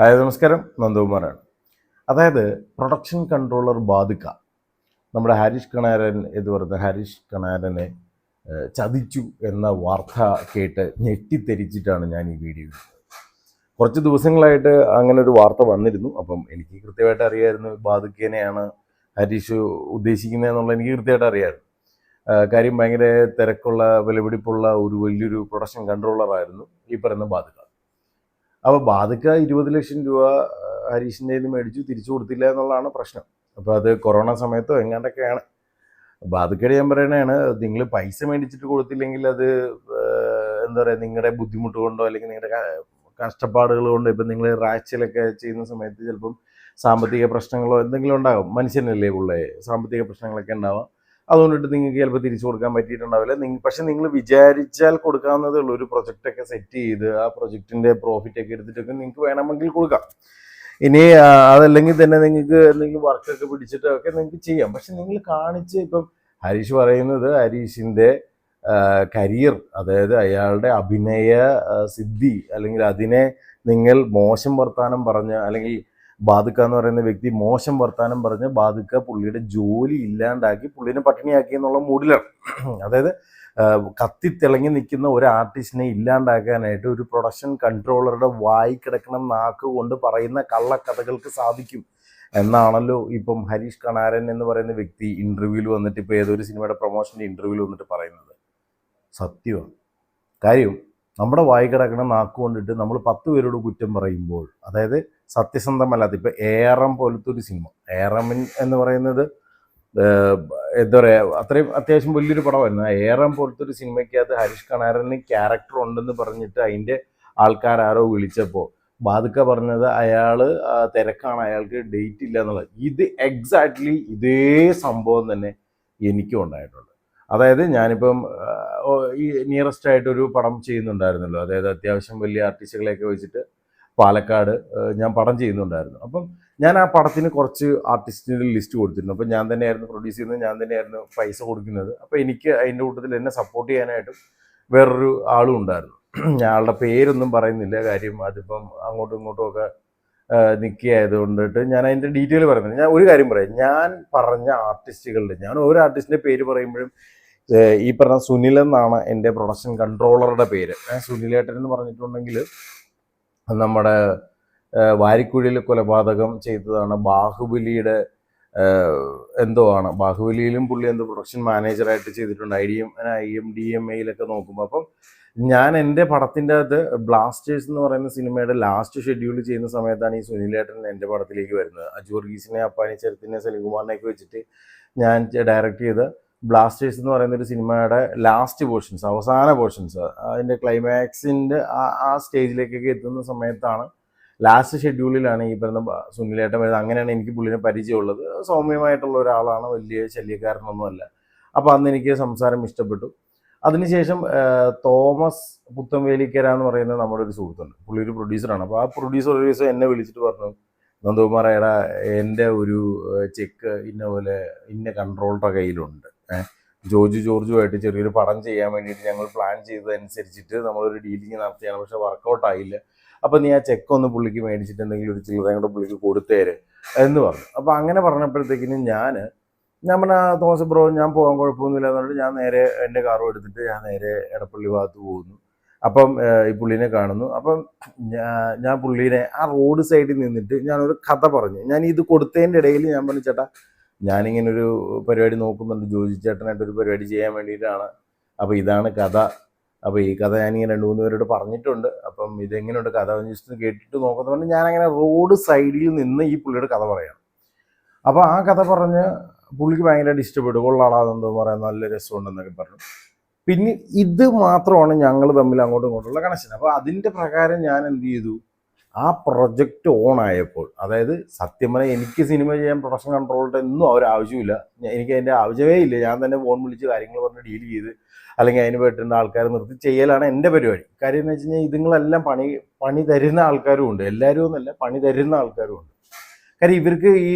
Hi നമസ്കാരം. നന്ദകുമാറാണ് അതായത് production controller ബാധിക്ക. നമ്മുടെ ഹാരിഷ് കണാരൻ എന്ന് പറയുന്ന ഹാരിഷ് കണാരനെ ചതിച്ചു എന്ന വാർത്ത കേട്ട് ഞെട്ടിത്തെരിച്ചിട്ടാണ് ഞാൻ ഈ വീഡിയോ കുറച്ച് ദിവസങ്ങളായിട്ട് അങ്ങനെ ഒരു വാർത്ത വന്നിരുന്നു. അപ്പം എനിക്ക് കൃത്യമായിട്ട് അറിയായിരുന്നു ബാധിക്കേനെയാണ് ഹരീഷ് ഉദ്ദേശിക്കുന്നതെന്നുള്ള എനിക്ക് കൃത്യമായിട്ട് അറിയാമായിരുന്നു കാര്യം ഭയങ്കര തിരക്കുള്ള വിലപിടിപ്പുള്ള ഒരു വലിയൊരു പ്രൊഡക്ഷൻ കൺട്രോളറായിരുന്നു ഈ പറയുന്ന ബാധിക അപ്പോൾ ബാധിക്ക ഇരുപത് ലക്ഷം രൂപ ഹരീഷിന്റെ നിന്ന് മേടിച്ചു തിരിച്ചു കൊടുത്തില്ല എന്നുള്ളതാണ് പ്രശ്നം. അപ്പോൾ അത് കൊറോണ സമയത്തോ എങ്ങാണ്ടൊക്കെയാണ്. ബാധിക്കടി ഞാൻ പറയണതാണ് നിങ്ങൾ പൈസ മേടിച്ചിട്ട് കൊടുത്തില്ലെങ്കിൽ അത് എന്താ പറയുക നിങ്ങളുടെ ബുദ്ധിമുട്ട് കൊണ്ടോ അല്ലെങ്കിൽ നിങ്ങളുടെ കഷ്ടപ്പാടുകൾ കൊണ്ടോ ഇപ്പം നിങ്ങൾ റാച്ചിലൊക്കെ ചെയ്യുന്ന സമയത്ത് ചിലപ്പം സാമ്പത്തിക പ്രശ്നങ്ങളോ എന്തെങ്കിലും ഉണ്ടാകും. മനുഷ്യനല്ലേ ഉള്ളേ സാമ്പത്തിക പ്രശ്നങ്ങളൊക്കെ ഉണ്ടാവാം. അതുകൊണ്ടിട്ട് നിങ്ങൾക്ക് ചിലപ്പോൾ തിരിച്ചു കൊടുക്കാൻ പറ്റിയിട്ടുണ്ടാവില്ല. പക്ഷെ നിങ്ങൾ വിചാരിച്ചാൽ കൊടുക്കാവുന്നതേ ഉള്ളൂ. ഒരു പ്രൊജക്റ്റൊക്കെ സെറ്റ് ചെയ്ത് ആ പ്രൊജക്റ്റിന്റെ പ്രോഫിറ്റ് ഒക്കെ എടുത്തിട്ടൊക്കെ നിങ്ങൾക്ക് വേണമെങ്കിൽ കൊടുക്കാം. ഇനി അതല്ലെങ്കിൽ തന്നെ നിങ്ങൾക്ക് എന്തെങ്കിലും വർക്കൊക്കെ പിടിച്ചിട്ടൊക്കെ നിങ്ങൾക്ക് ചെയ്യാം. പക്ഷെ നിങ്ങൾ കാണിച്ച് ഇപ്പം ഹരീഷ് പറയുന്നത് ഹരീഷിന്റെ കരിയർ അതായത് അയാളുടെ അഭിനയ സിദ്ധി അല്ലെങ്കിൽ അതിനെ നിങ്ങൾ മോശം വർത്താനം പറഞ്ഞ് അല്ലെങ്കിൽ ബാധിക്ക എന്ന് പറയുന്ന വ്യക്തി മോശം വർത്താനം പറഞ്ഞ് ബാധുക്ക പുള്ളിയുടെ ജോലി ഇല്ലാണ്ടാക്കി പുള്ളിനെ പട്ടിണിയാക്കി എന്നുള്ള മൂഡിലാണ്. അതായത് കത്തിത്തിളങ്ങി നിൽക്കുന്ന ഒരു ആർട്ടിസ്റ്റിനെ ഇല്ലാണ്ടാക്കാനായിട്ട് ഒരു പ്രൊഡക്ഷൻ കൺട്രോളറുടെ വായി കിടക്കണം നാക്ക് കൊണ്ട് പറയുന്ന കള്ളക്കഥകൾക്ക് സാധിക്കും എന്നാണല്ലോ ഇപ്പം ഹരീഷ് കണാരൻ എന്ന് പറയുന്ന വ്യക്തി ഇന്റർവ്യൂവിൽ വന്നിട്ട് ഇപ്പോൾ ഏതൊരു സിനിമയുടെ പ്രൊമോഷന്റെ ഇന്റർവ്യൂവിൽ വന്നിട്ട് പറയുന്നത്. സത്യമാണ്. കാര്യം നമ്മുടെ വായി കിടക്കണ നാക്ക് കൊണ്ടിട്ട് നമ്മൾ പത്ത് പേരോട് കുറ്റം പറയുമ്പോൾ അതായത് സത്യസന്ധമല്ലാത്ത ഇപ്പം എ ആർ എം പോലത്തെ ഒരു സിനിമ. എ ആർ എം എന്ന് പറയുന്നത് എന്താ പറയുക അത്രയും അത്യാവശ്യം വലിയൊരു പടമായിരുന്നു. എ ആർ എം പോലത്തെ ഒരു സിനിമയ്ക്കകത്ത് ഹരീഷ് കണാരന് ക്യാരക്ടർ ഉണ്ടെന്ന് പറഞ്ഞിട്ട് അതിന്റെ ആൾക്കാരാരോ വിളിച്ചപ്പോൾ ബാധിക്ക പറഞ്ഞത് അയാൾ തിരക്കാണ് അയാൾക്ക് ഡേറ്റ് ഇല്ല എന്നുള്ളത്. ഇത് എക്സാക്ട്ലി ഇതേ സംഭവം തന്നെ എനിക്കും ഉണ്ടായിട്ടുണ്ട്. അതായത് ഞാനിപ്പം ഈ നിയറസ്റ്റ് ആയിട്ടൊരു പടം ചെയ്യുന്നുണ്ടായിരുന്നല്ലോ. അതായത് അത്യാവശ്യം വലിയ ആർട്ടിസ്റ്റുകളെയൊക്കെ വെച്ചിട്ട് പാലക്കാട് ഞാൻ പടം ചെയ്യുന്നുണ്ടായിരുന്നു. അപ്പം ഞാൻ ആ പടത്തിന് കുറച്ച് ആർട്ടിസ്റ്റിന്റെ ലിസ്റ്റ് കൊടുത്തിരുന്നു. അപ്പം ഞാൻ തന്നെയായിരുന്നു പ്രൊഡ്യൂസ് ചെയ്യുന്നത് ഞാൻ തന്നെയായിരുന്നു പൈസ കൊടുക്കുന്നത്. അപ്പോൾ എനിക്ക് അതിന്റെ കൂട്ടത്തിൽ എന്നെ സപ്പോർട്ട് ചെയ്യാനായിട്ടും വേറൊരു ആളും ഉണ്ടായിരുന്നു. ഞാളുടെ പേരൊന്നും പറയുന്നില്ല. കാര്യം അതിപ്പം അങ്ങോട്ടും ഇങ്ങോട്ടും ഒക്കെ നിൽക്കിയായത് കൊണ്ടിട്ട് ഞാൻ അതിന്റെ ഡീറ്റെയിൽ പറയുന്നത് ഞാൻ ഒരു കാര്യം പറയാം. ഞാൻ പറഞ്ഞ ആർട്ടിസ്റ്റുകളുടെ ഞാൻ ഓരോ ആർട്ടിസ്റ്റിന്റെ പേര് പറയുമ്പോഴും ഈ പറഞ്ഞ സുനിൽ എന്നാണ് എന്റെ പ്രൊഡക്ഷൻ കൺട്രോളറുടെ പേര്. സുനിലേട്ടൻ എന്ന് പറഞ്ഞിട്ടുണ്ടെങ്കിൽ നമ്മുടെ വാരിക്കുഴിയിൽ കൊലപാതകം ചെയ്തതാണ് ബാഹുബലിയുടെ എന്തോ ആണ്. ബാഹുബലിയിലും പുള്ളി എന്തോ പ്രൊഡക്ഷൻ മാനേജറായിട്ട് ചെയ്തിട്ടുണ്ട്. I D M I M D M എയിലൊക്കെ നോക്കുമ്പോൾ അപ്പം ഞാൻ എന്റെ പടത്തിന്റെ അകത്ത് ബ്ലാസ്റ്റേഴ്സ് എന്ന് പറയുന്ന സിനിമയുടെ ലാസ്റ്റ് ഷെഡ്യൂൾ ചെയ്യുന്ന സമയത്താണ് ഈ സുനിലേട്ടൻ എന്റെ പടത്തിലേക്ക് വരുന്നത്. അജൂർഗീസിനെ അപ്പാനി ചെറുത്തിനെ സലീകുമാറിനെയൊക്കെ വെച്ചിട്ട് ഞാൻ ഡയറക്റ്റ് ചെയ്ത ബ്ലാസ്റ്റേഴ്സ് എന്ന് പറയുന്ന ഒരു സിനിമയുടെ ലാസ്റ്റ് പോർഷൻസ് അവസാന പോർഷൻസ് അതിന്റെ ക്ലൈമാക്സിന്റെ ആ ആ സ്റ്റേജിലേക്കൊക്കെ എത്തുന്ന സമയത്താണ് ലാസ്റ്റ് ഷെഡ്യൂളിലാണ് ഈ പറയുന്ന സുനിലേട്ടൻ വരുന്നത്. അങ്ങനെയാണ് എനിക്ക് പുള്ളിനെ പരിചയമുള്ളത്. സൗമ്യമായിട്ടുള്ള ഒരാളാണ് വലിയ ശല്യക്കാരനൊന്നുമല്ല. അപ്പോൾ അന്ന് എനിക്ക് സംസാരം ഇഷ്ടപ്പെട്ടു. അതിനുശേഷം തോമസ് പുത്തംവേലിക്കര എന്ന് പറയുന്ന നമ്മുടെ ഒരു സുഹൃത്തുണ്ട്. പുള്ളി ഒരു പ്രൊഡ്യൂസറാണ് അപ്പോൾ ആ പ്രൊഡ്യൂസർ ഒരു ദിവസം എന്നെ വിളിച്ചിട്ട് പറഞ്ഞു നന്ദകുമാർ എടാ എന്റെ ഒരു ചെക്ക് ഇന്ന പോലെ ഇന്ന കൺട്രോളുടെ കയ്യിലുണ്ട്. ജോർജ് ജോർജുമായിട്ട് ചെറിയൊരു പടം ചെയ്യാൻ വേണ്ടിയിട്ട് ഞങ്ങൾ പ്ലാൻ ചെയ്തതനുസരിച്ചിട്ട് നമ്മളൊരു ഡീലിങ് നടത്തിയാണ്. പക്ഷെ വർക്കൗട്ട് ആയില്ല. അപ്പോൾ നീ ആ ചെക്ക് ഒന്ന് പുള്ളിക്ക് മേടിച്ചിട്ട് എന്തെങ്കിലും ഒരു ചില്ലറയും കൂടെ പുള്ളിക്ക് കൊടുത്തേര് എന്ന് പറഞ്ഞു. അപ്പോൾ അങ്ങനെ പറഞ്ഞപ്പോഴത്തേക്കിനും ഞാൻ ഞാൻ പറഞ്ഞ തോമസ് ബ്രോ ഞാൻ പോകാൻ കുഴപ്പമൊന്നുമില്ല എന്ന് പറഞ്ഞിട്ട് ഞാൻ നേരെ എന്റെ കാറും എടുത്തിട്ട് ഞാൻ നേരെ എടപ്പള്ളി ഭാഗത്ത് പോകുന്നു. അപ്പം ഈ പുള്ളിനെ കാണുന്നു. അപ്പം ഞാൻ പുള്ളിനെ ആ റോഡ് സൈഡിൽ നിന്നിട്ട് ഞാനൊരു കഥ പറഞ്ഞു. ഞാൻ ഇത് കൊടുത്തതിന്റെ ഇടയിൽ ഞാൻ പറഞ്ഞു ചേട്ടാ ഞാനിങ്ങനെ ഒരു പരിപാടി നോക്കുന്നുണ്ട്. ജോജി ചേട്ടനായിട്ട് ഒരു പരിപാടി ചെയ്യാൻ വേണ്ടിയിട്ടാണ്. അപ്പോൾ ഇതാണ് കഥ. അപ്പോൾ ഈ കഥ ഞാനിങ്ങനെ രണ്ട് മൂന്ന് പേരോട് പറഞ്ഞിട്ടുണ്ട്. അപ്പം ഇതെങ്ങനെയുണ്ട്? കഥ ജസ്റ്റ് കേട്ടിട്ട് നോക്കുന്നതുകൊണ്ട് ഞാനങ്ങനെ റോഡ് സൈഡിൽ നിന്ന് ഈ പുള്ളിയുടെ കഥ പറയാം അപ്പോൾ ആ കഥ പറഞ്ഞ് പുള്ളിക്ക് ഭയങ്കരമായിട്ട് ഇഷ്ടപ്പെട്ടു. കൊള്ളാടാതെന്തോ പറയാൻ നല്ല രസമുണ്ടെന്നൊക്കെ പറഞ്ഞു. പിന്നെ ഇത് മാത്രമാണ് ഞങ്ങൾ തമ്മിൽ അങ്ങോട്ടും ഇങ്ങോട്ടുള്ള കണക്ഷൻ അപ്പോൾ അതിന്റെ പ്രകാരം ഞാൻ എന്ത് ചെയ്തു? ആ പ്രൊജക്റ്റ് ഓൺ ആയപ്പോൾ അതായത് സത്യം പറഞ്ഞാൽ എനിക്ക് സിനിമ ചെയ്യാൻ പ്രൊഡക്ഷൻ കൺട്രോളുടെ ഒന്നും അവർ ആവശ്യമില്ല എനിക്ക് അതിന്റെ ആവശ്യമേ ഇല്ല. ഞാൻ തന്നെ ഫോൺ വിളിച്ച് കാര്യങ്ങൾ പറഞ്ഞ് ഡീൽ ചെയ്ത് അല്ലെങ്കിൽ അതിന് പറ്റുന്ന ആൾക്കാരെ നിർത്തി ചെയ്യലാണ് എന്റെ പരിപാടി. കാര്യം എന്ന് വെച്ച് കഴിഞ്ഞാൽ ഇതുങ്ങളെല്ലാം പണി പണി തരുന്ന ആൾക്കാരും ഉണ്ട്. എല്ലാവരും എന്നല്ല പണി തരുന്ന ആൾക്കാരും ഉണ്ട്. കാര്യം ഇവർക്ക് ഈ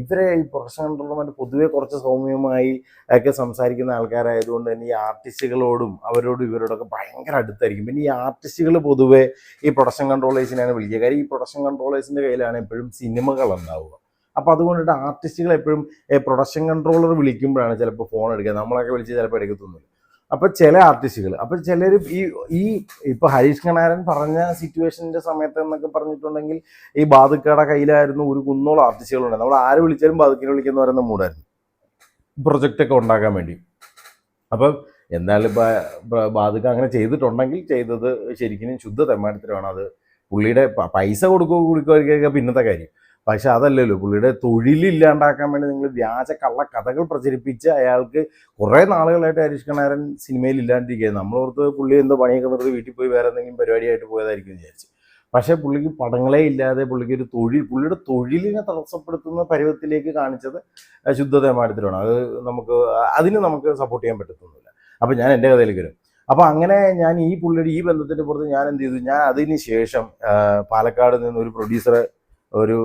ഇവരെ ഈ പ്രൊഫഷണൽ കൺട്രോളർമാർ പൊതുവെ കുറച്ച് സൗമ്യമായി ഒക്കെ സംസാരിക്കുന്ന ആൾക്കാരായതുകൊണ്ട് തന്നെ ഈ ആർട്ടിസ്റ്റുകളോടും അവരോടും ഇവരോടൊക്കെ ഭയങ്കര അടുത്തായിരിക്കും. പിന്നെ ഈ ആർട്ടിസ്റ്റുകൾ പൊതുവെ ഈ പ്രൊഡക്ഷൻ കൺട്രോളേഴ്സിനെയാണ് വിളിക്കുക. കാര്യം ഈ പ്രൊഡക്ഷൻ കൺട്രോളേഴ്സിന്റെ കയ്യിലാണ് എപ്പോഴും സിനിമകൾ ഉണ്ടാവുക അപ്പോൾ അതുകൊണ്ടിട്ട് ആർട്ടിസ്റ്റുകൾ എപ്പോഴും പ്രൊഡക്ഷൻ കൺട്രോളർ വിളിക്കുമ്പോഴാണ് ചിലപ്പോൾ ഫോൺ എടുക്കുക. നമ്മളൊക്കെ വിളിച്ച് ചിലപ്പോൾ എടുക്കത്തൊന്നുമില്ല. അപ്പോൾ ചില ആർട്ടിസ്റ്റുകൾ അപ്പൊ ചിലർ ഈ ഈ ഇപ്പൊ ഹരീഷ് കണാരൻ പറഞ്ഞ സിറ്റുവേഷന്റെ സമയത്ത് എന്നൊക്കെ പറഞ്ഞിട്ടുണ്ടെങ്കിൽ ഈ ബാധുക്കയുടെ കയ്യിലായിരുന്നു ഒരു കുന്നോളം ആർട്ടിസ്റ്റുകളുണ്ട് നമ്മൾ ആര് വിളിച്ചാലും ബാധുക്കിനെ വിളിക്കുന്ന പറയുന്ന മൂടായിരുന്നു പ്രൊജക്റ്റ് ഒക്കെ ഉണ്ടാക്കാൻ വേണ്ടി. അപ്പം എന്തായാലും ബാധുക്ക അങ്ങനെ ചെയ്തിട്ടുണ്ടെങ്കിൽ ചെയ്തത് ശരിക്കും ശുദ്ധ തെമ്മാടത്തിലാണ് അത് പുള്ളിയുടെ പൈസ കൊടുക്കുക കൊടുക്കുക പിന്നത്തെ കാര്യം. പക്ഷെ അതല്ലല്ലോ പുള്ളിയുടെ തൊഴിലില്ലാണ്ടാക്കാൻ വേണ്ടി നിങ്ങൾ വ്യാജ കള്ള കഥകൾ പ്രചരിപ്പിച്ച് അയാൾക്ക് കുറേ നാളുകളായിട്ട് ഹരീഷ് കണാരൻ സിനിമയിൽ ഇല്ലാണ്ടിരിക്കുകയാണ് നമ്മളോർത്ത് പുള്ളി എന്തോ പണിയൊക്കെ നിർത്തി വീട്ടിൽ പോയി വേറെ എന്തെങ്കിലും പരിപാടിയായിട്ട് പോയതായിരിക്കും വിചാരിച്ചു. പക്ഷേ പുള്ളിക്ക് പടങ്ങളെ ഇല്ലാതെ പുള്ളിക്ക് ഒരു തൊഴിൽ പുള്ളിയുടെ തൊഴിലിനെ തടസ്സപ്പെടുത്തുന്ന പരുവത്തിലേക്ക് കാണിച്ചത് ശുദ്ധതമാനത്തിലാണ് അത് നമുക്ക് അതിന് നമുക്ക് സപ്പോർട്ട് ചെയ്യാൻ പറ്റത്തൊന്നുമില്ല. അപ്പം ഞാൻ എന്റെ കഥയിലേക്ക് വരും. അപ്പോൾ അങ്ങനെ ഞാൻ ഈ പുള്ളിയുടെ ഈ ബന്ധത്തിന്റെ പുറത്ത് ഞാൻ എന്ത് ചെയ്തു? ഞാൻ അതിന് ശേഷം പാലക്കാട് നിന്ന് ഒരു പ്രൊഡ്യൂസർ ഒരു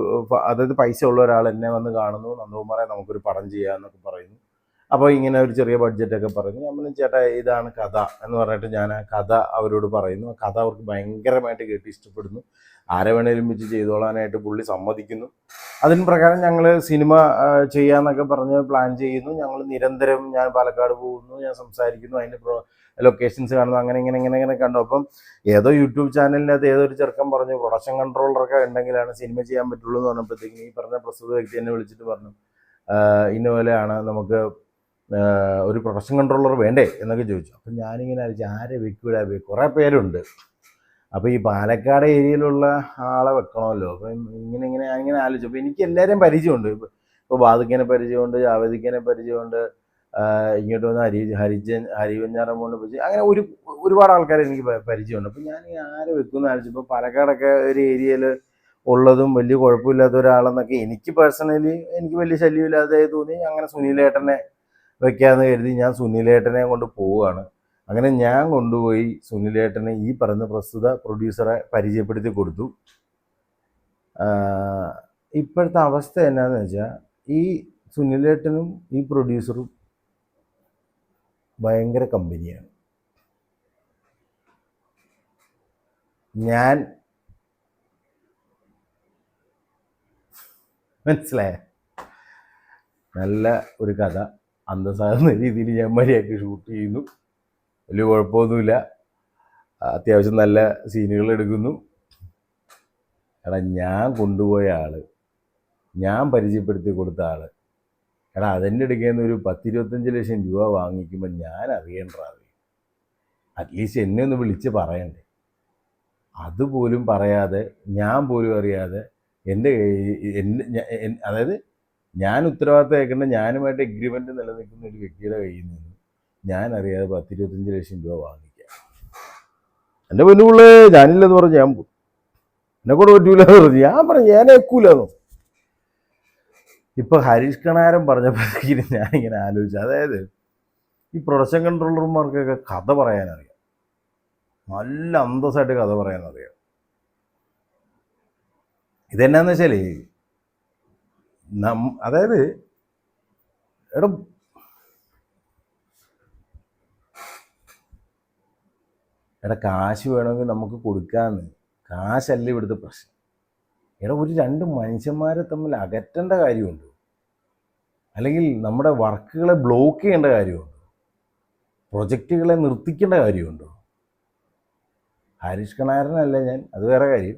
അതായത് പൈസ ഉള്ള ഒരാൾ എന്നെ വന്ന് കാണുന്നു നന്ദകുമാറെ നമുക്കൊരു പടം ചെയ്യാമെന്നൊക്കെ പറയുന്നു. അപ്പോൾ ഇങ്ങനെ ഒരു ചെറിയ ബഡ്ജറ്റൊക്കെ പറഞ്ഞു നമ്മൾ ചേട്ടാ ഇതാണ് കഥ എന്ന് പറഞ്ഞിട്ട് ഞാൻ ആ കഥ അവരോട് പറയുന്നു. ആ കഥ അവർക്ക് ഭയങ്കരമായിട്ട് കേട്ട് ഇഷ്ടപ്പെടുന്നു. ആരെ വേണേലും വെച്ച് ചെയ്തോളാനായിട്ട് പുള്ളി സമ്മതിക്കുന്നു. അതിന് പ്രകാരം ഞങ്ങൾ സിനിമ ചെയ്യാന്നൊക്കെ പറഞ്ഞ് പ്ലാൻ ചെയ്യുന്നു. ഞങ്ങൾ നിരന്തരം ഞാൻ പാലക്കാട് പോകുന്നു ഞാൻ സംസാരിക്കുന്നു. അതിന്റെ ലൊക്കേഷൻസ് കാണുന്നു അങ്ങനെ ഇങ്ങനെ ഇങ്ങനെ ഇങ്ങനെ കണ്ടു. അപ്പം ഏതോ യൂട്യൂബ് ചാനലിനകത്ത് ഒരു ചെറുക്കൻ പറഞ്ഞു പ്രൊഡക്ഷൻ കൺട്രോളറൊക്കെ ഉണ്ടെങ്കിലാണ് സിനിമ ചെയ്യാൻ പറ്റുള്ളൂ എന്ന് പറഞ്ഞപ്പോഴത്തേക്കും ഈ പറഞ്ഞ പ്രസ്തുത വ്യക്തി എന്നെ വിളിച്ചിട്ട് പറഞ്ഞു "ആഹ് ഇന്ന പോലെയാണ് നമുക്ക് ഒരു പ്രൊഡക്ഷൻ കൺട്രോളർ വേണ്ടേ? എന്നൊക്കെ ചോദിച്ചു. അപ്പം ഞാനിങ്ങനെ അറിയിച്ചു ആരെ വെക്കൂടാ? കുറേ പേരുണ്ട്. അപ്പോൾ ഈ പാലക്കാട് ഏരിയയിലുള്ള ആളെ വെക്കണമല്ലോ. അപ്പം ഇങ്ങനെ ഇങ്ങനെ ഇങ്ങനെ ആലോചിച്ചു. അപ്പോൾ എനിക്ക് എല്ലാവരെയും പരിചയമുണ്ട്. ഇപ്പോൾ ബാദുക്കനെ പരിചയമുണ്ട് ജാവേദിക്കനെ പരിചയമുണ്ട് ഇങ്ങോട്ട് വന്ന് ഹരി ഹരിജൻ ഹരിവഞ്ഞാറമ്മോണ്ട് പോയി അങ്ങനെ ഒരു ഒരുപാട് ആൾക്കാരെ എനിക്ക് പരിചയമുണ്ട്. അപ്പം ഞാൻ ആരെ വെക്കുമെന്ന് ആലോചിച്ചപ്പോൾ പാലക്കാടൊക്കെ ഒരു ഏരിയയിൽ ഉള്ളതും വലിയ കുഴപ്പമില്ലാത്ത ഒരാളെന്നൊക്കെ എനിക്ക് പേഴ്സണലി എനിക്ക് വലിയ ശല്യമില്ലാതെ തോന്നി. അങ്ങനെ സുനിലേട്ടനെ വെക്കാമെന്ന് കരുതി ഞാൻ സുനിലേട്ടനെ കൊണ്ട് പോവുകയാണ്. അങ്ങനെ ഞാൻ കൊണ്ടുപോയി സുനിലേട്ടനെ ഈ പറഞ്ഞ പ്രസ്തുത പ്രൊഡ്യൂസറെ പരിചയപ്പെടുത്തി കൊടുത്തു. ഇപ്പോഴത്തെ അവസ്ഥ എന്നാന്ന് വെച്ചാൽ ഈ സുനിലേട്ടനും ഈ പ്രൊഡ്യൂസറും ഭയങ്കര കമ്പനിയാണ്. ഞാൻ മനസ്സിലായ? നല്ല ഒരു കഥ അന്തസ്സാകുന്ന രീതിയിൽ ഞാൻ മര്യാദയ്ക്ക് ഷൂട്ട് ചെയ്യുന്നു. വലിയ കുഴപ്പമൊന്നുമില്ല. അത്യാവശ്യം നല്ല സീനുകൾ എടുക്കുന്നു. എടാ ഞാൻ കൊണ്ടുപോയ ആൾ ഞാൻ പരിചയപ്പെടുത്തി കൊടുത്ത ആൾ എടാ അതിന്റെ ഇടയ്ക്ക് നിന്ന് ഒരു പത്തിരുപത്തഞ്ച് ലക്ഷം രൂപ വാങ്ങിക്കുമ്പോൾ ഞാൻ അറിയണ്ട അറ്റ്ലീസ്റ്റ് എന്നെ ഒന്ന് വിളിച്ച് പറയണ്ടേ. അതുപോലും പറയാതെ ഞാൻ പോലും അറിയാതെ എന്റെ അതായത് ഞാൻ ഉത്തരവാദിത്തം ഏൽക്കേണ്ട ഞാനുമായിട്ട് എഗ്രിമെന്റ് നിലനിൽക്കുന്ന ഒരു വ്യക്തിയുടെ കയ്യിൽ നിന്ന് ഞാൻ അറിയാതെ പത്തിരുപത്തഞ്ച് ലക്ഷം രൂപ വാങ്ങിക്കാം. എന്റെ പൊന്നുപിള്ളേ ഞാനില്ലെന്ന് പറഞ്ഞ് ഞാൻ പോകും എന്നെ കൂടെ പറ്റൂല എന്ന് പറഞ്ഞു ഞാൻ പറഞ്ഞു ഞാൻ ഏക്കൂലെന്നു ഇപ്പൊ ഹരീഷ് കണാരൻ പറഞ്ഞപ്പോഴത്തേക്കും ഞാനിങ്ങനെ ആലോചിച്ചു. അതായത് ഈ പ്രൊഡക്ഷൻ കൺട്രോളർമാർക്കൊക്കെ കഥ പറയാനറിയാം. നല്ല അന്തസ്സായിട്ട് കഥ പറയാനറിയാം. ഇതെന്നാന്ന് വെച്ചാൽ നം അതായത് എടാ എടാ കാശ് വേണമെങ്കിൽ നമുക്ക് കൊടുക്കാന്ന്. കാശല്ല ഇവിടുത്തെ പ്രശ്നം. എടാ ഒരു രണ്ട് മനുഷ്യന്മാരെ തമ്മിൽ അകറ്റേണ്ട കാര്യമുണ്ട്? അല്ലെങ്കിൽ നമ്മുടെ വർക്കുകളെ ബ്ലോക്ക് ചെയ്യേണ്ട കാര്യമുണ്ട്? പ്രൊജക്റ്റുകളെ നിർത്തിക്കേണ്ട കാര്യമുണ്ടോ? ഹാരിഷ് കണാരനല്ല ഞാൻ അത് വേറെ കാര്യം.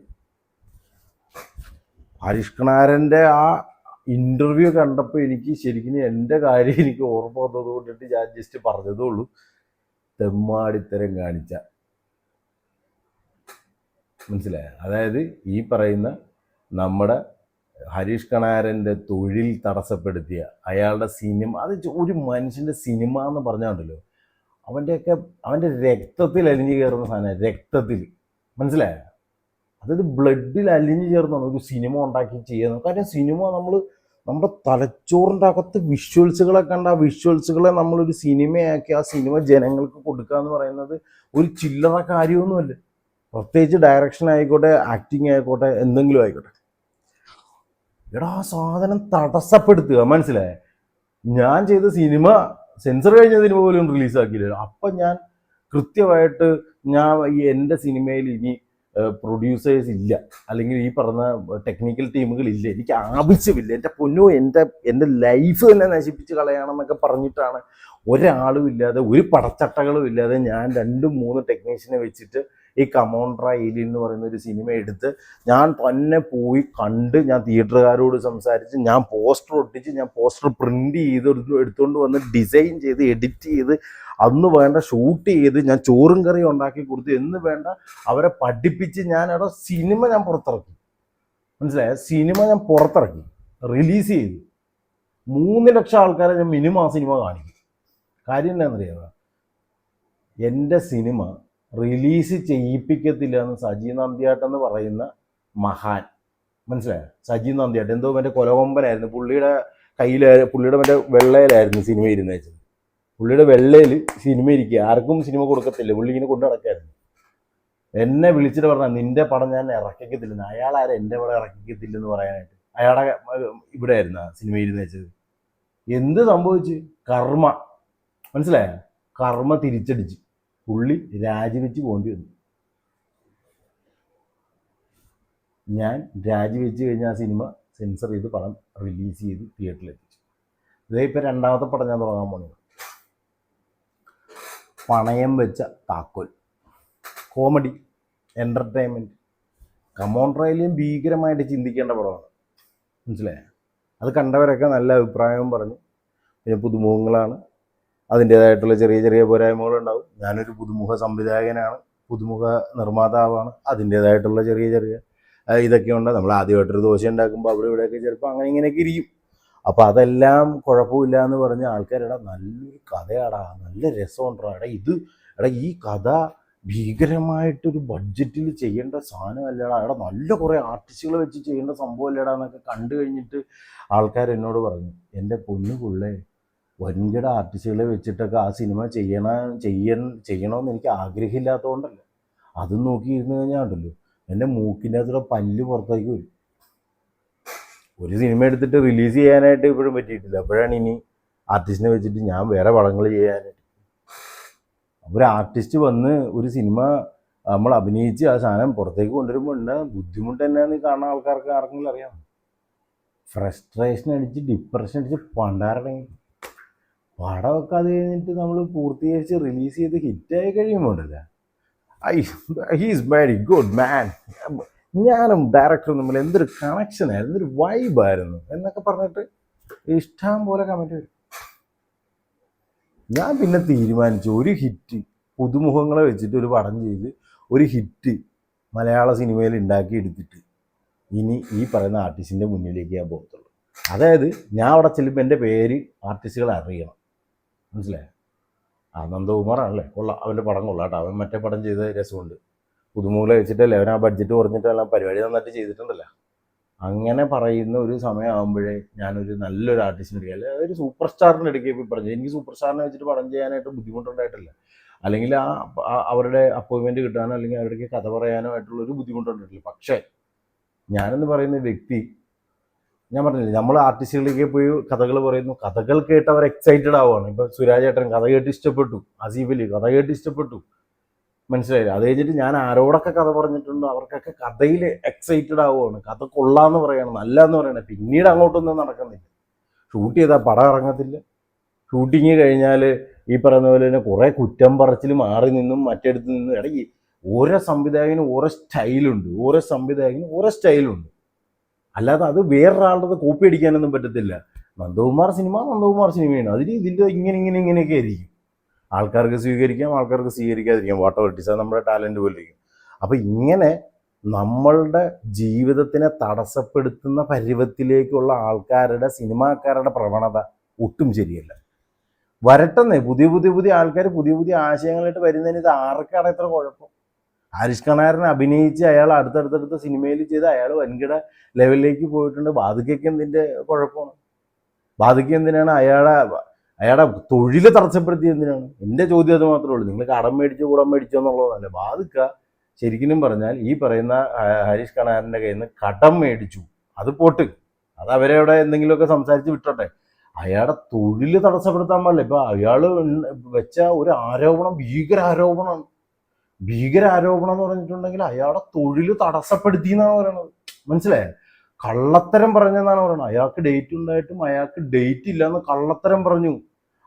ഹാരിഷ് കണാരന്റെ ആ ഇന്റർവ്യൂ കണ്ടപ്പോൾ എനിക്ക് ശരിക്കും എന്റെ കാര്യം എനിക്ക് ഓർമ്മ വന്നത് കൊണ്ടിട്ട് ഞാൻ ജസ്റ്റ് പറഞ്ഞതേ ഉള്ളൂ. തെമ്മാടിത്തരം കാണിച്ച. മനസ്സിലായ? അതായത് ഈ പറയുന്ന നമ്മുടെ ഹരീഷ് കണാരന്റെ തൊഴിൽ തടസ്സപ്പെടുത്തിയ അയാളുടെ സിനിമ അത് ഒരു മനുഷ്യന്റെ സിനിമ എന്ന് പറഞ്ഞാണ്ടല്ലോ അവന്റെയൊക്കെ അവന്റെ രക്തത്തിൽ അലിഞ്ഞു കയറുന്ന സാധനം രക്തത്തിൽ. മനസ്സിലായ? അതായത് ബ്ലഡിൽ അലിഞ്ഞു ചേർന്നാണ് ഒരു സിനിമ ഉണ്ടാക്കി ചെയ്യുന്നത്. കാര്യം സിനിമ നമ്മൾ നമ്മുടെ തലച്ചോറിന്റെ അകത്ത് വിഷ്വൽസുകളെ കണ്ട ആ വിഷ്വൽസുകളെ നമ്മളൊരു സിനിമയാക്കി ആ സിനിമ ജനങ്ങൾക്ക് കൊടുക്കുക എന്ന് പറയുന്നത് ഒരു ചില്ലറ കാര്യമൊന്നുമല്ല. പ്രത്യേകിച്ച് ഡയറക്ഷൻ ആയിക്കോട്ടെ ആക്ടിങ് ആയിക്കോട്ടെ എന്തെങ്കിലും ആയിക്കോട്ടെ. എടാ ആ സാധനം തടസ്സപ്പെടുത്തുക മനസ്സിലായേ? ഞാൻ ചെയ്ത സിനിമ സെൻസർ കഴിഞ്ഞ സിനിമ പോലും റിലീസാക്കിയില്ല. അപ്പം ഞാൻ കൃത്യമായിട്ട് ഞാൻ ഈ എന്റെ സിനിമയിൽ ഇനി പ്രൊഡ്യൂസേഴ്സ് ഇല്ല. അല്ലെങ്കിൽ ഈ പറഞ്ഞ ടെക്നിക്കൽ ടീമുകൾ ഇല്ല. എനിക്ക് ആവശ്യമില്ല. എന്റെ പൊന്നു എന്റെ എന്റെ ലൈഫ് തന്നെ നശിപ്പിച്ച് കളയണമെന്നൊക്കെ പറഞ്ഞിട്ടാണ് ഒരാളും ഇല്ലാതെ ഒരു പടച്ചട്ടകളും ഇല്ലാതെ ഞാൻ രണ്ടും മൂന്ന് ടെക്നീഷ്യനെ വെച്ചിട്ട് ഈ കമോണ്ട്ര ഏലിയൻ എന്ന് പറയുന്ന ഒരു സിനിമ എടുത്ത് ഞാൻ തന്നെ പോയി കണ്ട് ഞാൻ തിയേറ്ററുകാരോട് സംസാരിച്ച് ഞാൻ പോസ്റ്റർ ഒട്ടിച്ച് ഞാൻ പോസ്റ്റർ പ്രിന്റ് ചെയ്ത് എടുത്ത് എടുത്തുകൊണ്ട് വന്ന് ഡിസൈൻ ചെയ്ത് എഡിറ്റ് ചെയ്ത് അന്ന് വേണ്ട ഷൂട്ട് ചെയ്ത് ഞാൻ ചോറും കറിയും ഉണ്ടാക്കി കൊടുത്ത് എന്ന് വേണ്ട അവരെ പഠിപ്പിച്ച് ഞാൻ അവിടെ സിനിമ ഞാൻ പുറത്തിറക്കി. മനസ്സിലായ? സിനിമ ഞാൻ പുറത്തിറക്കി. റിലീസ് ചെയ്തു. മൂന്ന് ലക്ഷം ആൾക്കാരെ ഞാൻ മിനിമം ആ സിനിമ കാണിക്കും. കാര്യം എന്താണെന്നറിയാം എന്റെ സിനിമ റിലീസ് ചെയ്യിപ്പിക്കത്തില്ല എന്ന് സജി നന്ദിയാട്ട് എന്ന് പറയുന്ന മഹാൻ. മനസ്സിലായോ? സജി നന്ദിയാട്ട് എന്തോ മറ്റേ കൊലകൊമ്പനായിരുന്നു. പുള്ളിയുടെ കയ്യിൽ പുള്ളിയുടെ മറ്റേ വെള്ളയിലായിരുന്നു സിനിമ ഇരുന്ന് വെച്ചത്. പുള്ളിയുടെ വെള്ളയിൽ സിനിമ ഇരിക്കുക. ആർക്കും സിനിമ കൊടുക്കത്തില്ല. പുള്ളി ഇങ്ങനെ കൊണ്ടു നടക്കായിരുന്നു. എന്നെ വിളിച്ചിട്ട് പറഞ്ഞാൽ നിന്റെ പടം ഞാൻ ഇറക്കിക്കത്തില്ലെന്ന്. അയാളാരും എന്റെ പടം ഇറക്കിക്കത്തില്ലെന്ന് പറയാനായിട്ട്? അയാളെ ഇവിടെ ആയിരുന്നു സിനിമ ഇരുന്ന് വെച്ചത്. എന്ത് സംഭവിച്ചു? കർമ്മ. മനസ്സിലായോ? കർമ്മ തിരിച്ചടിച്ച്. പുള്ളി രാജിവെച്ച് പോകേണ്ടി വന്നു. ഞാൻ രാജിവെച്ച് കഴിഞ്ഞ ആ സിനിമ സെൻസർ ചെയ്ത് പടം റിലീസ് ചെയ്ത് തിയേറ്ററിൽ എത്തിച്ചു ഇതേ ഇപ്പം രണ്ടാമത്തെ പടം ഞാൻ തുടങ്ങാൻ പോണത് പണയം വെച്ച താക്കോൽ. കോമഡി എന്റർടൈൻമെന്റ് കമോൺട്രയിലും ഭീകരമായിട്ട് ചിന്തിക്കേണ്ട പടമാണ്. മനസ്സിലായോ? അത് കണ്ടവരൊക്കെ നല്ല അഭിപ്രായവും പറഞ്ഞു. പിന്നെ പുതുമുഖങ്ങളാണ്. അതിന്റേതായിട്ടുള്ള ചെറിയ ചെറിയ പോരായ്മകളുണ്ടാവും. ഞാനൊരു പുതുമുഖ സംവിധായകനാണ് പുതുമുഖ നിർമ്മാതാവാണ് അതിന്റേതായിട്ടുള്ള ചെറിയ ചെറിയ ഇതൊക്കെ ഇതൊക്കെയുണ്ട്. നമ്മൾ ആദ്യമായിട്ടൊരു ദോശ ഉണ്ടാക്കുമ്പോൾ അവിടെ ഇവിടെയൊക്കെ ചിലപ്പോൾ അങ്ങനെ ഇങ്ങനെയൊക്കെ ഇരിക്കും. അപ്പോൾ അതെല്ലാം കുഴപ്പമില്ല എന്ന് പറഞ്ഞ ആൾക്കാരുടെ നല്ലൊരു കഥയാടാ നല്ല രസമുണ്ടാ എടാ ഇത് എടാ ഈ കഥ ഭീകരമായിട്ടൊരു ബഡ്ജറ്റിൽ ചെയ്യേണ്ട സാധനമല്ലടാ. എടാ നല്ല കുറേ ആർട്ടിസ്റ്റുകൾ വെച്ച് ചെയ്യേണ്ട സംഭവം എന്നൊക്കെ കണ്ടു കഴിഞ്ഞിട്ട് ആൾക്കാർ എന്നോട് പറഞ്ഞു എന്റെ പൊന്നു പിള്ളേ വൻകിട ആർട്ടിസ്റ്റുകളെ വെച്ചിട്ടൊക്കെ ആ സിനിമ ചെയ്യണ ചെയ്യൻ ചെയ്യണമെന്ന് എനിക്ക് ആഗ്രഹമില്ലാത്തതുകൊണ്ടല്ല അതും നോക്കിയിരുന്നു കഴിഞ്ഞാൽ ഉണ്ടല്ലോ എന്റെ മൂക്കിന്റെ അകത്തുള്ള പല്ല് പുറത്തേക്ക് വരും. ഒരു സിനിമ എടുത്തിട്ട് റിലീസ് ചെയ്യാനായിട്ട് ഇപ്പോഴും പറ്റിയിട്ടില്ല. അപ്പോഴാണ് ഇനി ആർട്ടിസ്റ്റിനെ വെച്ചിട്ട് ഞാൻ വേറെ പടങ്ങൾ ചെയ്യാനായിട്ട്. ഒരു ആർട്ടിസ്റ്റ് വന്ന് ഒരു സിനിമ നമ്മൾ അഭിനയിച്ച് ആ സാധനം പുറത്തേക്ക് കൊണ്ടുവരുമ്പോൾ ഉണ്ട് ബുദ്ധിമുട്ട് തന്നെയാന്ന് കാണുന്ന ആൾക്കാർക്ക് ആർക്കെങ്കിലും അറിയാം ഫ്രസ്ട്രേഷൻ അടിച്ച് ഡിപ്രഷൻ അടിച്ച് പണ്ടാരടങ്ങി ഒക്കെ അത് കഴിഞ്ഞിട്ട് നമ്മൾ പൂർത്തീകരിച്ച് റിലീസ് ചെയ്ത് ഹിറ്റായി കഴിയുമ്പോൾ ഉണ്ടല്ലോ? I he's very good man ഞാനും ഡയറക്ടറും തമ്മിൽ എന്തൊരു കണക്ഷനായിരുന്നു എന്തൊരു വൈബായിരുന്നു എന്നൊക്കെ പറഞ്ഞിട്ട് ഇഷ്ടം പോലെ കമന്റ് വരും. ഞാൻ പിന്നെ തീരുമാനിച്ചു ഒരു ഹിറ്റ് പുതുമുഖങ്ങളെ വെച്ചിട്ട് ഒരു പടം ചെയ്ത് ഒരു ഹിറ്റ് മലയാള സിനിമയിൽ ഉണ്ടാക്കി എടുത്തിട്ട് ഇനി ഈ പറയുന്ന ആർട്ടിസ്റ്റിന്റെ മുന്നിലേക്ക് ഞാൻ പോകത്തുള്ളൂ. അതായത് ഞാൻ അവിടെ ചെല്ലുമ്പോൾ എന്റെ പേര് ആർട്ടിസ്റ്റുകൾ അറിയണം. മനസ്സിലായോ? ആ നന്ദകുമാറാണല്ലേ കൊള്ളാം. അവന്റെ പടം കൊള്ളാം കേട്ടോ. അവൻ മറ്റേ പടം ചെയ്ത രസമുണ്ട്. പുതുമൂല വെച്ചിട്ടല്ലേ? അവൻ ആ ബഡ്ജറ്റ് കുറഞ്ഞിട്ടല്ല പരിപാടി നന്നായിട്ട് ചെയ്തിട്ടുണ്ടല്ലോ. അങ്ങനെ പറയുന്ന ഒരു സമയമാകുമ്പോഴേ ഞാനൊരു നല്ലൊരു ആർട്ടിസ്റ്റിന് എടുക്കുക അല്ലെങ്കിൽ ഒരു സൂപ്പർ സ്റ്റാറിനെ എടുക്കുക പറഞ്ഞു. എനിക്ക് സൂപ്പർ സ്റ്റാറിനെ വെച്ചിട്ട് പടം ചെയ്യാനായിട്ട് ബുദ്ധിമുട്ടുണ്ടായിട്ടില്ല. അല്ലെങ്കിൽ ആ- അവരുടെ അപ്പോയിൻമെന്റ് കിട്ടാനോ അല്ലെങ്കിൽ അവരുടെ കഥ പറയാനോ ആയിട്ടുള്ള ഒരു ബുദ്ധിമുട്ടുണ്ടായിട്ടില്ല. പക്ഷേ ഞാനെന്ന് പറയുന്ന വ്യക്തി ഞാൻ പറഞ്ഞില്ലേ നമ്മൾ ആർട്ടിസ്റ്റുകളിലേക്ക് പോയി കഥകൾ പറയുന്നു. കഥകൾ കേട്ട് അവർ എക്സൈറ്റഡ് ആവുകയാണ്. ഇപ്പം സുരാജ് ഏട്ടൻ കഥ കേട്ട് ഇഷ്ടപ്പെട്ടു. അസീഫ് അലി കഥ കേട്ട് ഇഷ്ടപ്പെട്ടു. മനസ്സിലായില്ല? അത് കഴിഞ്ഞിട്ട് ഞാൻ ആരോടൊക്കെ കഥ പറഞ്ഞിട്ടുണ്ടോ അവർക്കൊക്കെ കഥയിൽ എക്സൈറ്റഡ് ആവുകയാണ്. കഥ കൊള്ളാന്ന് പറയണം നല്ല എന്ന് പറയണം. പിന്നീട് അങ്ങോട്ടൊന്നും നടക്കുന്നില്ല. ഷൂട്ട് ചെയ്താൽ പടം ഇറങ്ങത്തില്ല. ഷൂട്ടിങ് കഴിഞ്ഞാൽ ഈ പറയുന്ന പോലെ തന്നെ കുറേ കുറ്റം പറച്ചിൽ മാറി നിന്നും മറ്റെടുത്ത് നിന്നും ഇടയ്ക്ക് ഓരോ സംവിധായകനും ഓരോ സ്റ്റൈലുണ്ട് ഓരോ സംവിധായകനും ഓരോ സ്റ്റൈലുണ്ട് അല്ലാതെ അത് വേറൊരാളുടെ കോപ്പി അടിക്കാനൊന്നും പറ്റത്തില്ല. നന്ദകുമാർ സിനിമ നന്ദകുമാർ സിനിമയാണ് അതിന് ഇതിന്റെ ഇങ്ങനെ ഇങ്ങനെ ഇങ്ങനെയൊക്കെ ആയിരിക്കും. ആൾക്കാർക്ക് സ്വീകരിക്കാം ആൾക്കാർക്ക് സ്വീകരിക്കാതിരിക്കാം. വാട്ടർ ഇറ്റ് നമ്മുടെ ടാലന്റ് പോലെ ഇരിക്കും. അപ്പോൾ ഇങ്ങനെ നമ്മളുടെ ജീവിതത്തിനെ തടസ്സപ്പെടുത്തുന്ന പരുവത്തിലേക്കുള്ള ആൾക്കാരുടെ സിനിമാക്കാരുടെ പ്രവണത ഒട്ടും ശരിയല്ല. വരട്ടെന്നേ. പുതിയ പുതിയ പുതിയ ആൾക്കാർ പുതിയ പുതിയ ആശയങ്ങളായിട്ട് വരുന്നതിന് ഇത് ആർക്കാണ് ഇത്ര കുഴപ്പം? ഹാരിഷ് കണാരനെ അഭിനയിച്ച് അയാൾ അടുത്തടുത്തടുത്ത സിനിമയിൽ ചെയ്ത് അയാൾ വൻകിട ലെവലിലേക്ക് പോയിട്ടുണ്ട്. ബാധിക്കൊക്കെ എന്തിന്റെ കുഴപ്പമാണ്? ബാധിക്ക എന്തിനാണ് അയാളെ അയാളുടെ തൊഴിൽ തടസ്സപ്പെടുത്തി എന്തിനാണ്? എന്റെ ചോദ്യം അത് മാത്രമേ ഉള്ളൂ. നിങ്ങൾ കടം മേടിച്ചോ കൂടം മേടിച്ചോ എന്നുള്ളതല്ല. ബാധിക്ക ശരിക്കും പറഞ്ഞാൽ ഈ പറയുന്ന ഹരീഷ് കണാരന്റെ കയ്യിൽ നിന്ന് കടം മേടിച്ചു. അത് പോട്ട്. അത് അവരവിടെ എന്തെങ്കിലുമൊക്കെ സംസാരിച്ച് വിട്ടോട്ടെ. അയാളുടെ തൊഴിൽ തടസ്സപ്പെടുത്താൻ പാടില്ല. ഇപ്പം അയാൾ വെച്ച ഒരു ആരോപണം ഭീകര ആരോപണമാണ് ഭീകര ആരോപണം എന്ന് പറഞ്ഞിട്ടുണ്ടെങ്കിൽ അയാളുടെ തൊഴിൽ തടസ്സപ്പെടുത്തി എന്നാണ് പറയണത്. മനസ്സിലായോ? കള്ളത്തരം പറഞ്ഞെന്നാണ് പറയുന്നത് അയാൾക്ക് ഡേറ്റ് ഉണ്ടായിട്ടും അയാൾക്ക് ഡേറ്റ് ഇല്ലെന്ന് കള്ളത്തരം പറഞ്ഞു.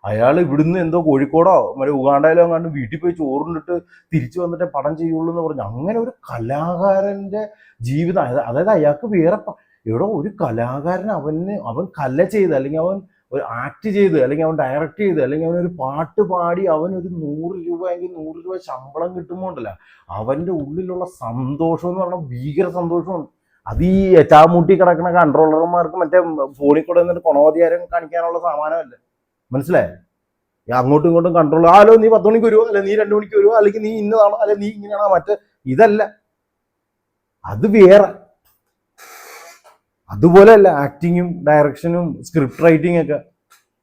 അയാൾ ഇവിടുന്ന് എന്തോ കോഴിക്കോടോ മറ്റേ ഉഗാണ്ടയിലോ കണ്ട് വീട്ടിൽ പോയി ചോറുണ്ടിട്ട് തിരിച്ചു വന്നിട്ട് പടം ചെയ്യുള്ളൂ എന്ന് പറഞ്ഞു. അങ്ങനെ ഒരു കലാകാരന്റെ ജീവിതം അതായത് അയാൾക്ക് വേറെ ഇവിടെ ഒരു കലാകാരൻ അവന് അവൻ കല ചെയ്ത് അല്ലെങ്കിൽ അവൻ ഒരു ആക്ട് ചെയ്ത് അല്ലെങ്കിൽ അവൻ ഡയറക്റ്റ് ചെയ്ത് അല്ലെങ്കിൽ അവൻ ഒരു പാട്ട് പാടി അവൻ ഒരു നൂറ് രൂപ എങ്കിൽ നൂറ് രൂപ ശമ്പളം കിട്ടുമ്പോണ്ടല്ല അവന്റെ ഉള്ളിലുള്ള സന്തോഷം എന്ന് പറഞ്ഞാൽ ഭീകര സന്തോഷമാണ്. അത് ഈ ചാമൂട്ടി കിടക്കുന്ന കൺട്രോളർമാർക്ക് മറ്റേ ഫോണിൽ കൂടെ നിന്നിട്ട് കൊണവധികാരം കാണിക്കാനുള്ള സാമാനമല്ല? മനസ്സിലായോ? അങ്ങോട്ടും ഇങ്ങോട്ടും കൺട്രോൾ ആലോ നീ പത്ത് മണിക്ക് വരുമോ അല്ലെ നീ രണ്ടു മണിക്ക് വരുമോ അല്ലെങ്കിൽ നീ ഇന്നതാണോ? അല്ലെ നീ ഇങ്ങനെയാണോ? മറ്റേ ഇതല്ല. അത് വേറെ. അതുപോലെയല്ല ആക്ടിങ്ങും ഡയറക്ഷനും സ്ക്രിപ്റ്റ് റൈറ്റിംഗ് ഒക്കെ.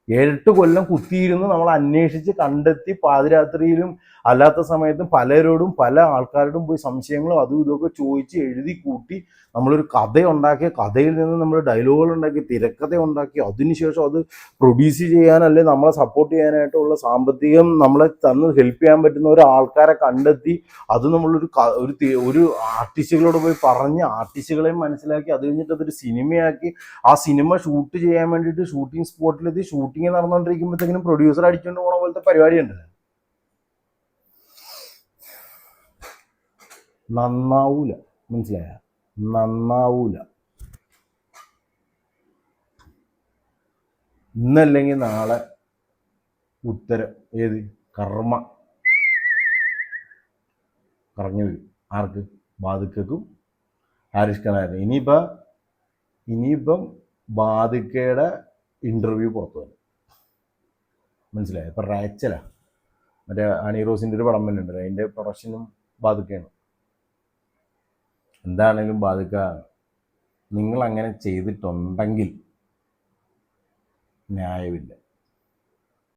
ഏഴെട്ട് കൊല്ലം കുത്തിയിരുന്ന് നമ്മൾ അന്വേഷിച്ച് കണ്ടെത്തി പാതിരാത്രിയിലും അല്ലാത്ത സമയത്തും പലരോടും പല ആൾക്കാരോടും പോയി സംശയങ്ങളും അതും ഇതൊക്കെ ചോദിച്ച് എഴുതി കൂട്ടി നമ്മളൊരു കഥ ഉണ്ടാക്കിയ കഥയിൽ നിന്ന് നമ്മൾ ഡയലോഗുകൾ ഉണ്ടാക്കി തിരക്കഥ ഉണ്ടാക്കി അതിനുശേഷം അത് പ്രൊഡ്യൂസ് ചെയ്യാൻ അല്ലെങ്കിൽ നമ്മളെ സപ്പോർട്ട് ചെയ്യാനായിട്ടുള്ള സാമ്പത്തികം നമ്മളെ തന്ന് ഹെൽപ്പ് ചെയ്യാൻ പറ്റുന്ന ഒരു ആൾക്കാരെ കണ്ടെത്തി അത് നമ്മളൊരു ഒരു ഒരു ആർട്ടിസ്റ്റുകളോട് പോയി പറഞ്ഞ് ആർട്ടിസ്റ്റുകളെയും മനസ്സിലാക്കി അത് കഴിഞ്ഞിട്ട് അതൊരു സിനിമയാക്കി ആ സിനിമ ഷൂട്ട് ചെയ്യാൻ വേണ്ടിയിട്ട് ഷൂട്ടിംഗ് സ്പോട്ടിലെത്തി ഷൂട്ടിംഗ് നടന്നുകൊണ്ടിരിക്കുമ്പോഴത്തേക്കിനും പ്രൊഡ്യൂസർ അടിച്ചുകൊണ്ട് പോണ പോലത്തെ പരിപാടി ഉണ്ട് നന്നാവൂല. മനസ്സിലായ? നന്നാവൂല. ഇന്നല്ലെങ്കിൽ നാളെ ഉത്തരം ഏത്? കർമ്മ. പറഞ്ഞു വരും. ആർക്ക്? ബാധിക്കും ആരിഷ്കനായിരുന്നു ഇനിയിപ്പോൾ ഇനിയിപ്പം ബാധിക്കയുടെ ഇന്റർവ്യൂ പുറത്തു വരും. മനസ്സിലായോ? ഇപ്പം റാച്ചല. മറ്റേ അണി റോസിന്റെ ഒരു പടം തന്നെ ഉണ്ടല്ലോ അതിന്റെ പ്രൊഡക്ഷനും ബാധിക്കയാണ്. എന്താണെങ്കിലും ബാധിക്ക നിങ്ങൾ അങ്ങനെ ചെയ്തിട്ടുണ്ടെങ്കിൽ ന്യായമില്ല.